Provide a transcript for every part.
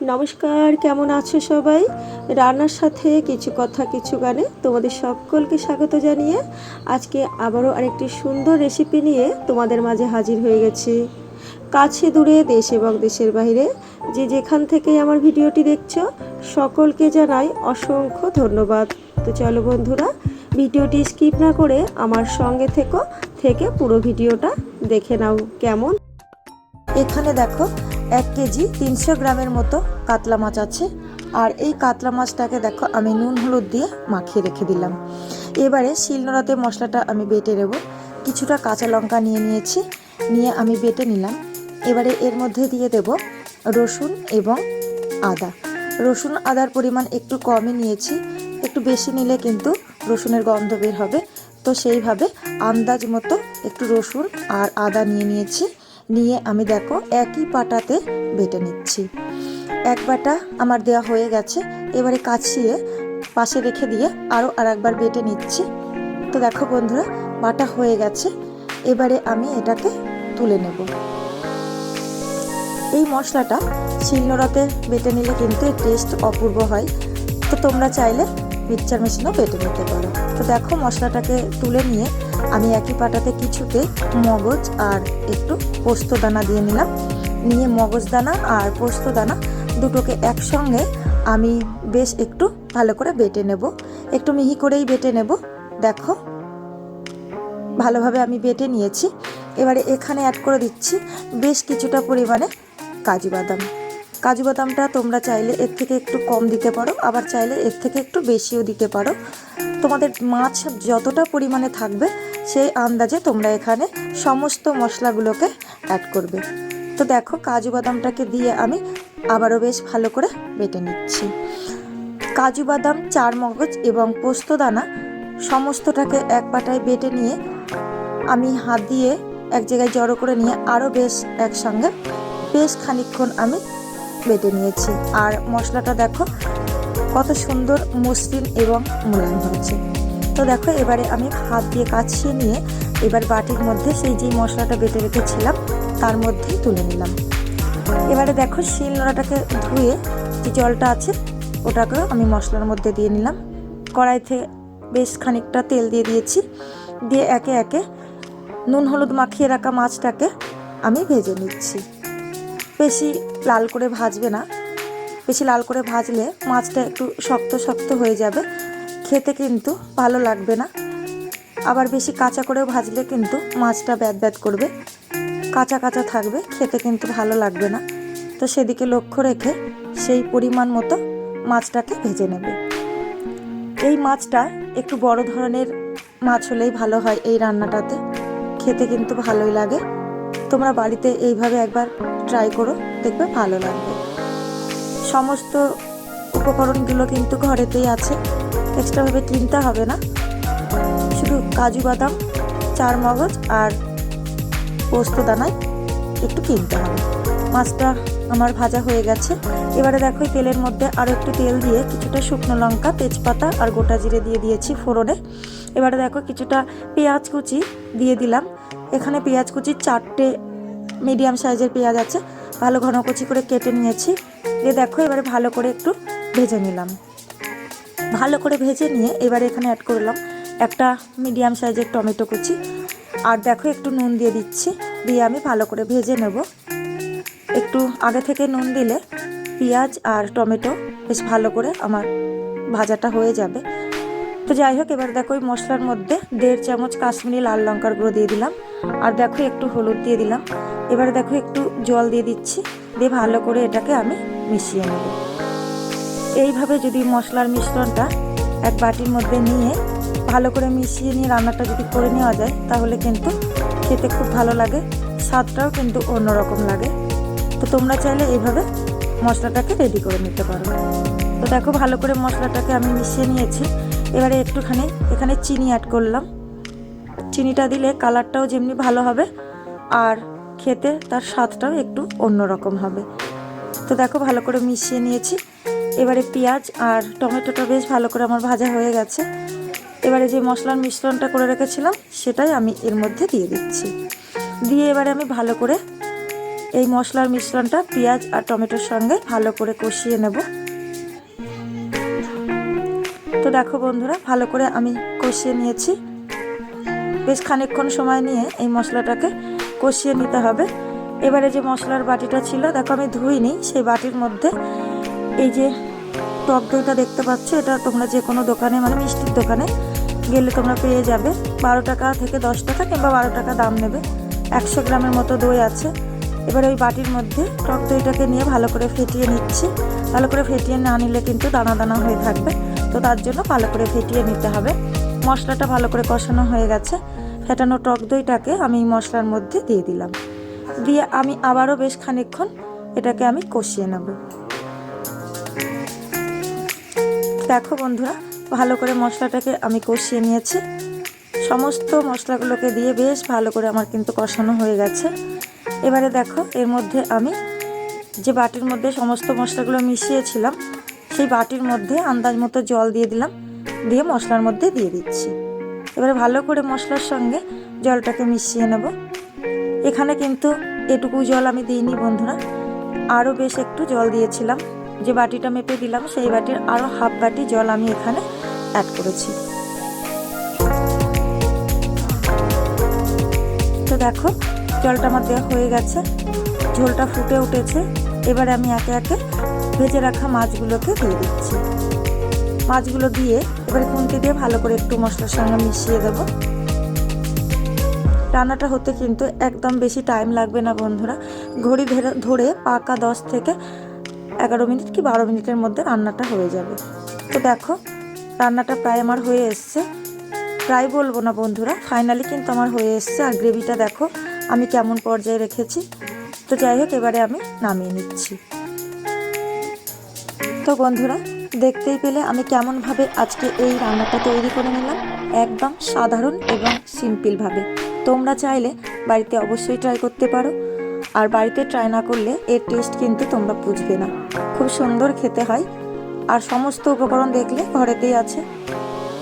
নমস্কার, কেমন আছো সবাই? রান্নার সাথে কিছু কথা, কিছু গানে তোমাদের সকলকে স্বাগত জানিয়ে আজকে আবারও আরেকটি সুন্দর রেসিপি নিয়ে তোমাদের মাঝে হাজির হয়ে গেছি। কাছে দূরে দেশ এবং দেশের বাইরে যে যেখান থেকে আমার ভিডিওটি দেখছ, সকলকে জানাই অসংখ্য ধন্যবাদ। তো চলো বন্ধুরা, ভিডিওটি স্কিপ না করে আমার সঙ্গে থেকো, থেকে পুরো ভিডিওটা দেখে নাও কেমন। এখানে দেখো এক কেজি তিনশো গ্রামের মতো কাতলা মাছ আছে। আর এই কাতলা মাছটাকে দেখো আমি নুন, হলুদ দিয়ে মাখিয়ে রেখে দিলাম। এবারে শিলনোড়াতে মশলাটা আমি বেটে নেব। কিছুটা কাঁচা লঙ্কা নিয়ে নিয়েছি, নিয়ে আমি বেটে নিলাম। এবারে এর মধ্যে দিয়ে দেব রসুন এবং আদা। রসুন, আদার পরিমাণ একটু কমই নিয়েছি। একটু বেশি নিলে কিন্তু রসুনের গন্ধ বের হবে। তো সেইভাবে আন্দাজ মতো একটু রসুন আর আদা নিয়ে নিয়েছি। নিয়ে আমি দেখো একই পাটাতে বেটে নিচ্ছি। এক বাটা আমার দেওয়া হয়ে গেছে, এবারে কাছিয়ে পাশে রেখে দিয়ে আরও আর একবার বেটে নিচ্ছি। তো দেখো বন্ধুরা, বাটা হয়ে গেছে, এবারে আমি এটাকে তুলে নেব। এই মশলাটা শিলনোড়াতে বেটে নিলে কিন্তু টেস্ট অপূর্ব হয়। তো তোমরা চাইলে মিক্সচার মেশিনও বেটে নিতে পারো। তো দেখো মশলাটাকে তুলে নিয়ে আমি একই পাটাতে কিছুতে মগজ আর একটু পোস্ত দানা দিয়ে নিলাম। নিয়ে মগজ দানা আর পোস্ত দানা দুটোকে একসঙ্গে আমি বেশ একটু ভালো করে বেটে নেব। একটু মিহি করেই বেটে নেব। দেখো, ভালোভাবে আমি বেটে নিয়েছি। এবারে এখানে অ্যাড করে দিচ্ছি বেশ কিছুটা পরিমাণে কাজু বাদাম। কাজু বাদামটা তোমরা চাইলে এর থেকে একটু কম দিতে পারো, আবার চাইলে এর থেকে একটু বেশিও দিতে পারো। তোমাদের মাছ যতটা পরিমাণে থাকবে, সেই আন্দাজে তোমরা এখানে সমস্ত মশলাগুলোকে অ্যাড করবে। তো দেখো, কাজু বাদামটাকে দিয়ে আমি আবারও বেশ ভালো করে বেটে নিচ্ছি। কাজু বাদাম চার মগজ এবং পোস্ত দানা সমস্তটাকে এক পাটায় বেটে নিয়ে আমি হাত দিয়ে এক জায়গায় জড়ো করে নিয়ে আরও বেশ একসঙ্গে বেশ খানিকক্ষণ আমি বেটে নিয়েছি। আর মশলাটা দেখো কত সুন্দর মসৃণ এবং মোলায়েম হয়েছে। তো দেখো, এবারে আমি হাত দিয়ে কাছিয়ে নিয়ে এবার বাটির মধ্যে সেই যে মশলাটা বেটে রেখেছিলাম, তার মধ্যেই তুলে নিলাম। এবারে দেখো, শিল নোড়াটাকে ধুয়ে যে জলটা আছে, ওটাকেও আমি মশলার মধ্যে দিয়ে নিলাম। কড়াইতে বেশ খানিকটা তেল দিয়ে দিয়েছি, দিয়ে একে একে নুন হলুদ মাখিয়ে রাখা মাছটাকে আমি ভেজে নিচ্ছি। বেশি লাল করে ভাজবে না বেশি লাল করে ভাজলে মাছটা একটু শক্ত শক্ত হয়ে যাবে। খেতে কিন্তু ভালো লাগবে না। আবার বেশি কাঁচা করেও ভাজলে কিন্তু মাছটা ব্যাদ ব্যাদ করবে। কাঁচা কাঁচা থাকবে, খেতে কিন্তু ভালো লাগবে না। তো সেদিকে লক্ষ্য রেখে সেই পরিমাণ মতো মাছটাকে ভেজে নেবে। এই মাছটা একটু বড় ধরনের মাছ হলেই ভালো হয় এই রান্নাটাতে। খেতে কিন্তু ভালোই লাগে। তোমরা বাড়িতে এইভাবে একবার ট্রাই করো, দেখবে ভালো লাগবে। সমস্ত উপকরণগুলো কিন্তু ঘরেতেই আছে। এক্সট্রাভাবে কিনতে হবে না। শুধু কাজু বাদাম, চার মগজ আর পোস্ত দানায় একটু কিনতে হবে। মাছটা আমার ভাজা হয়ে গেছে। এবারে দেখো তেলের মধ্যে আরও একটু তেল দিয়ে কিছুটা শুকনো লঙ্কা, তেজপাতা আর গোটা জিরে দিয়ে দিয়েছি ফোড়নে। এবারে দেখো কিছুটা পেঁয়াজ কুচি দিয়ে দিলাম। এখানে পেঁয়াজ কুচি চারটে মিডিয়াম সাইজের পেঁয়াজ আছে। ভালো ঘন কুচি করে কেটে নিয়েছি। দিয়ে দেখো, এবারে ভালো করে একটু ভেজে নিলাম। ভালো করে ভেজে নিয়ে এবারে এখানে অ্যাড করলাম একটা মিডিয়াম সাইজের টমেটো কুচি। আর দেখো, একটু নুন দিয়ে দিচ্ছি, দিয়ে আমি ভালো করে ভেজে নেব। একটু আগে থেকে নুন দিলে পেঁয়াজ আর টমেটো বেশ ভালো করে আমার ভাজাটা হয়ে যাবে। তো যাই হোক, এবার দেখো, ওই মশলার মধ্যে দেড় চামচ কাশ্মীরি লাল লঙ্কার গুঁড়ো দিয়ে দিলাম। আর দেখো, একটু হলুদ দিয়ে দিলাম। এবারে দেখো, একটু জল দিয়ে দিচ্ছি, দিয়ে ভালো করে এটাকে আমি মিশিয়ে নেব। এইভাবে যদি মশলার মিশ্রণটা এক বাটির মধ্যে নিয়ে ভালো করে মিশিয়ে নিয়ে রান্নাটা যদি করে নেওয়া যায়, তাহলে কিন্তু খেতে খুব ভালো লাগে, স্বাদটাও কিন্তু অন্যরকম লাগে। তো তোমরা চাইলে এইভাবে মশলাটাকে রেডি করে নিতে পারো। তো দেখো ভালো করে মশলাটাকে আমি মিশিয়ে নিয়েছি। এবারে একটুখানি এখানে চিনি অ্যাড করলাম। চিনিটা দিলে কালারটাও যেমনি ভালো হবে, আর খেতে তার স্বাদটাও একটু অন্যরকম হবে। তো দেখো, ভালো করে মিশিয়ে নিয়েছি। এবারে পেঁয়াজ আর টমেটোটা বেশ ভালো করে আমার ভাজা হয়ে গেছে। এবারে যে মশলার মিশ্রণটা করে রেখেছিলাম, সেটাই আমি এর মধ্যে দিয়ে দিচ্ছি। দিয়ে এবারে আমি ভালো করে এই মশলার মিশ্রণটা পেঁয়াজ আর টমেটোর সঙ্গে ভালো করে কষিয়ে নেব। তো দেখো বন্ধুরা, ভালো করে আমি কষিয়ে নিয়েছি। বেশ খানিকক্ষণ সময় নিয়ে এই মশলাটাকে কষিয়ে নিতে হবে। এবারে যে মশলার বাটিটা ছিল, দেখো আমি ধুইনি, সেই বাটির মধ্যে এই যে টক দইটা দেখতে পাচ্ছ, এটা তোমরা যে কোনো দোকানে মানে মিষ্টির দোকানে গেলে তোমরা পেয়ে যাবে। বারো টাকা থেকে দশ টাকা কিংবা বারো টাকা দাম নেবে। একশো গ্রামের মতো দই আছে। এবার ওই বাটির মধ্যে টক দইটাকে নিয়ে ভালো করে ফেটিয়ে নিচ্ছি। ভালো করে ফেটিয়ে না নিলে কিন্তু দানা দানা হয়ে থাকবে। তো তার জন্য ভালো করে ফেটিয়ে নিতে হবে। মশলাটা ভালো করে কষানো হয়ে গেছে। ফেটানো টক দইটাকে আমি মশলার মধ্যে দিয়ে দিলাম। দিয়ে আমি আবারও বেশ খানিকক্ষণ এটাকে আমি কষিয়ে নেব। দেখো বন্ধুরা, ভালো করে মশলাটাকে আমি কষিয়ে নিয়েছি। সমস্ত মশলাগুলোকে দিয়ে বেশ ভালো করে আমার কিন্তু কষানো হয়ে গেছে। এবারে দেখো, এর মধ্যে আমি যে বাটির মধ্যে সমস্ত মশলাগুলো মিশিয়েছিলাম, সেই বাটির মধ্যে আন্দাজ মতো জল দিয়ে দিলাম, দিয়ে মশলার মধ্যে দিয়ে দিচ্ছি। এবারে ভালো করে মশলার সঙ্গে জলটাকে মিশিয়ে নেব। এখানে কিন্তু এটুকু জল আমি দিইনি বন্ধুরা। আরও বেশ একটু জল দিয়েছিলাম। যে বাটিটা মেপে দিলাম, সেই বাটির আরও হাফ বাটি জল আমি এখানে অ্যাড করেছি। তো দেখো, জলটা আমার দেওয়া হয়ে গেছে। ঝোলটা ফুটে উঠেছে। এবারে আমি একে একে ভেজে রাখা মাছগুলোকে দিয়ে দিচ্ছি। মাছগুলো দিয়ে এবারে খুন্তি দিয়ে ভালো করে একটু মশলার সঙ্গে মিশিয়ে দেবো। রান্নাটা হতে কিন্তু একদম বেশি টাইম লাগবে না বন্ধুরা। ঘড়ি ধরে পাকা দশ থেকে এগারো মিনিট কি বারো মিনিটের মধ্যে রান্নাটা হয়ে যাবে। তো দেখো, রান্নাটা প্রায় আমার হয়ে এসছে। প্রায় বলব না বন্ধুরা ফাইনালি কিন্তু আমার হয়ে এসছে। আর গ্রেভিটা দেখো, আমি কেমন পর্যায়ে রেখেছি। তো যাই হোক, এবারে আমি নামিয়ে নিচ্ছি। তো বন্ধুরা, দেখতেই পেলে আমি কেমনভাবে আজকে এই রান্নাটা তৈরি করে নিলাম। একদম সাধারণ এবং সিম্পলভাবে তোমরা চাইলে বাড়িতে অবশ্যই ট্রাই করতে পারো। আর বাড়িতে ট্রাই না করলে এর টেস্ট কিন্তু তোমরা বুঝবে না। খুব সুন্দর খেতে হয়। আর সমস্ত উপকরণ দেখলে ঘরেতেই আছে।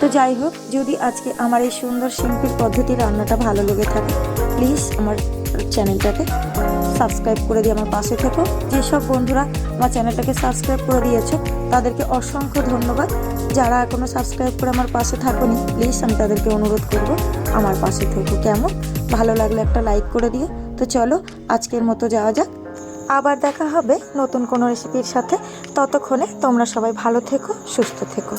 তো যাই হোক, যদি আজকে আমার এই সুন্দর সিম্পল পদ্ধতি রান্নাটা ভালো লেগে থাকে প্লিজ আমার চ্যানেলটাকে সাবস্ক্রাইব করে দিয়ে আমার পাশে থেকো। যেসব বন্ধুরা আমার চ্যানেলটাকে সাবস্ক্রাইব করে দিয়েছে, তাদেরকে অসংখ্য ধন্যবাদ। যারা এখনও সাবস্ক্রাইব করে আমার পাশে থাকোনি প্লিজ আমি তাদেরকে অনুরোধ করব আমার পাশে থেকো। কেমন? ভালো লাগলে একটা লাইক করে দিও। তো চলো, আজকের মতো যাওয়া যাক। আবার দেখা হবে নতুন কোনো রেসিপির সাথে। ততক্ষণে তোমরা সবাই ভালো থেকো, সুস্থ থেকো।